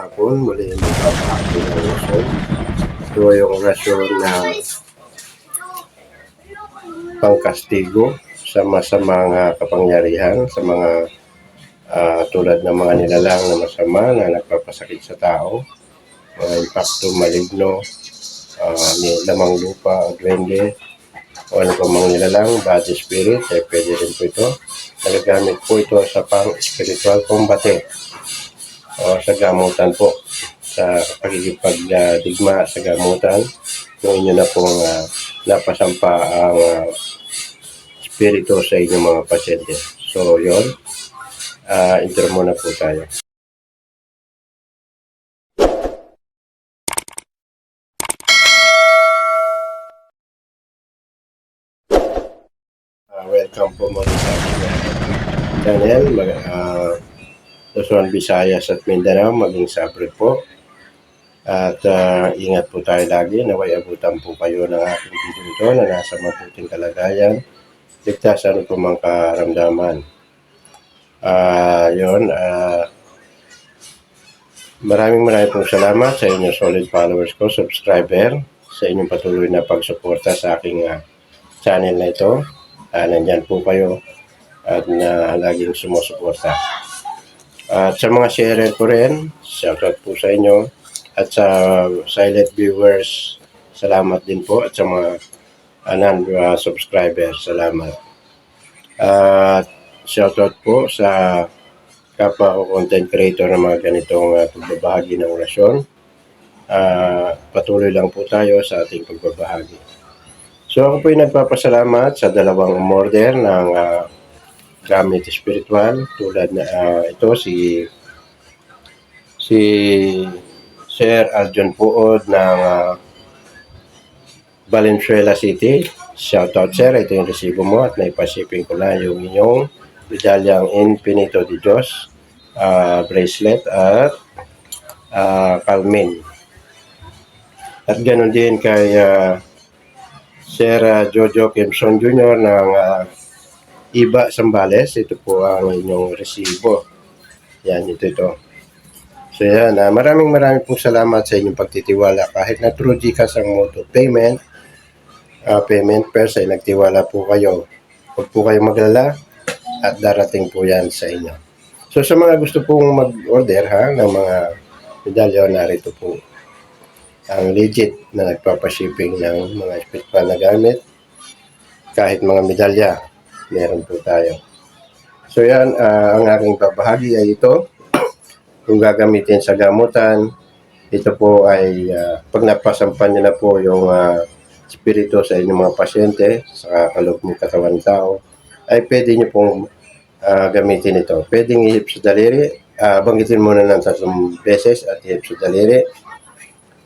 hapon. Muli yung magpapahapon ng rasyon. Ito yung rasyon na pangkastigo sa masamang ah, kapangyarihan, sa mga ah, tulad ng mga nilalang na masama na nagpapasakit sa tao, mga impacto maligno, uh, lamang lupa, duwende, o ano pa mga nilalang, body spirit, eh, pwede rin po ito. Nagagamit po ito sa pang-spiritual combate o sa gamutan po sa pagkikipagdigma sa gamutan kung inyo na pong ah, napasampa ang ah, spirito sa inyong mga pasyente. So, yon Ah, intro muna po tayo. Ah, welcome po muli sa channel. Mag, uh, Luzon, Visayas at Mindanao, maging sabre po. At ah, ingat po tayo lagi. Naway abutan po kayo ng aking video na nasa mabuting kalagayan. Ligtas ano po mga karamdaman. Ah, yun. ah, maraming maraming pong salamat sa inyong solid followers ko, subscriber, sa inyong patuloy na pagsuporta sa aking ah, channel na ito. Ah, nandyan po kayo at na laging sumusuporta. At sa mga sharer ko rin, shoutout po sa inyo. At sa silent viewers, salamat din po. At sa mga anan uh, subscribers, salamat. At shoutout po sa kapwa ko content creator ng mga ganitong uh, pagbabahagi ng orasyon. Ah, patuloy lang po tayo sa ating pagbabahagi. So ako po ay nagpapasalamat sa dalawang umorder ng ah, gamit spiritual tulad na ah, ito si si Sir Aljon Puod ng ah, Valenzuela City. Shoutout sir, ito yung resibo mo at naipashipping ko na yung inyong medalyang Infinito de Diyos ah, bracelet at ah, Calmin. At ganoon din kay ah, Sir Jojo Kimson Jr. ng ah, Iba Sambales. Ito po ang inyong resibo. Yan, ito ito. So yan, ah, maraming maraming po salamat sa inyong pagtitiwala. Kahit na through GCash ang mode of payment, ah, payment ay nagtiwala po kayo. Huwag po kayong maglala at darating po yan sa inyo. So sa mga gusto pong mag-order ha, ng mga medalyo, narito po ang legit na nagpapashipping ng mga spiritual na gamit. Kahit mga medalya, meron po tayo. So yan, ah, ang aking babahagi ay ito. Kung gagamitin sa gamutan, ito po ay ah, pag napasampan niyo na po yung ah, spirito sa inyong mga pasyente sa kaloob ng katawan tao, ay pwede niyo pong ah, gamitin ito. Pwedeng ihip sa daliri, ah, banggitin muna ng tatlong beses at ihip sa daliri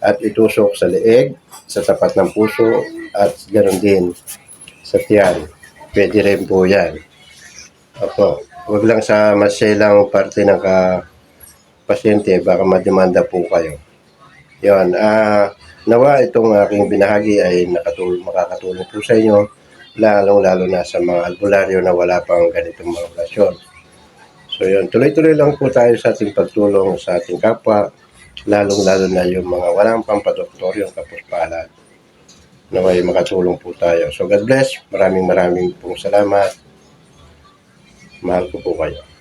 at itusok sa leeg, sa tapat ng puso at ganoon din sa tiyan. Pwede rin po yan. Opo. Huwag lang sa masailang parte ng ka pasyente, baka mademanda po kayo. Yon, ah, nawa itong aking binahagi ay nakatulong, makakatulong po sa inyo, lalong-lalo na sa mga albularyo na wala pang ganitong mga operasyon. So yun, tuloy-tuloy lang po tayo sa ating pagtulong sa ating kapwa, lalong-lalo na yung mga walang pampadoktor, yung kapuspalad. Naway makatulong po tayo. So God bless, maraming maraming pong salamat. Mahal ko po kayo.